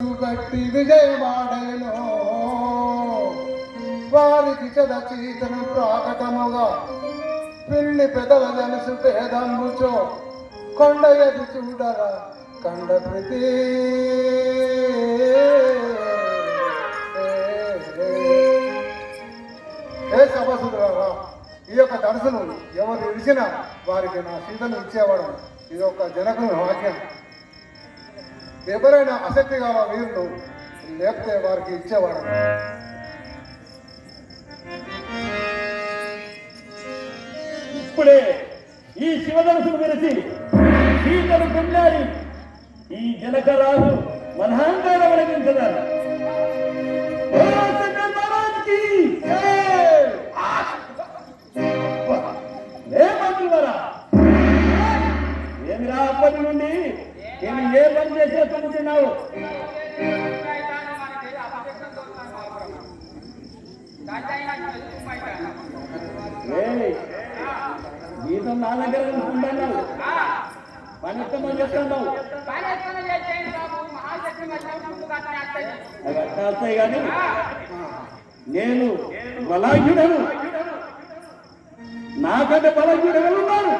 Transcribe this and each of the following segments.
గట్టి విజయమాడేను వారికి చెద చీతను ప్రాకటముగా పిల్లి పెదల జనసు పేదంబుచో కొండ ఎది చూడరా కండ ప్రతి. ఏ సభసురారా ఈ యొక్క ధనుసును ఎవరు ఇడిచినా వారికి నా సీతను ఇచ్చేవాడు. ఇది ఒక జనకుని వాక్యం. ఎవరైనా ఆసక్తి గల వీరులు లేకపోతే వారికి ఇచ్చేవాడు ఇప్పుడే ఈ శివధనుసును విరిచి సీతను పొందాలి ఈ జనకరాజు మనహాంగారం అనిపించదారు ఏమిరా అప్పటి నుండి నేను ఏ పని చేసే చదువుతున్నావు జీతం నా దగ్గర ఉంటున్నావు పని ఎక్కడ చేస్తున్నావు? అవి అట్లా వస్తాయి కానీ నేను బలాఢ్యుడను నాకంటే బలాఢ్యుడు ఎవరున్నారు?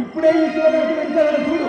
ఇప్పుడే ఈ చూడు.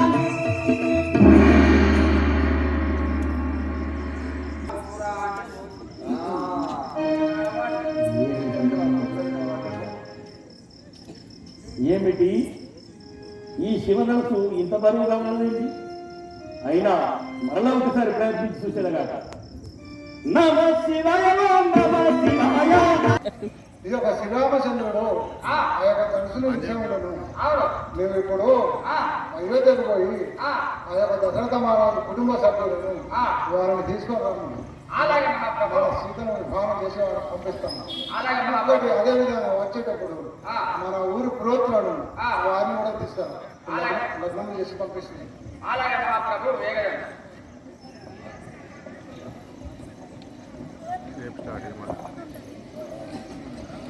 ఏమిటి? ఈ శివధనసు ఇంత బరువుగా ఉన్నది అయినా మరలా ఒకసారి ప్రయత్నించి చూసేదగా నమ శివాయ నమ శివాయ. ఇది ఒక శ్రీరామచంద్రుడు. ఆ. యొక్క ధనుసును ఇచ్చేవాడు. మేము ఇప్పుడు అయోధ్యకు పోయి ఆ. యొక్క దశరథ మహారాజు కుటుంబ సభ్యులను వారిని తీసుకొని అలాగే సీతను విభావన చేసి వారిని పంపిస్తాము ఇంకోటి అదే విధంగా వచ్చేటప్పుడు మన ఊరు పురోత్రులను వారిని కూడా తీస్తారు లగ్నం చేసి పంపిస్తున్నాయి అలాగే మా ప్రభు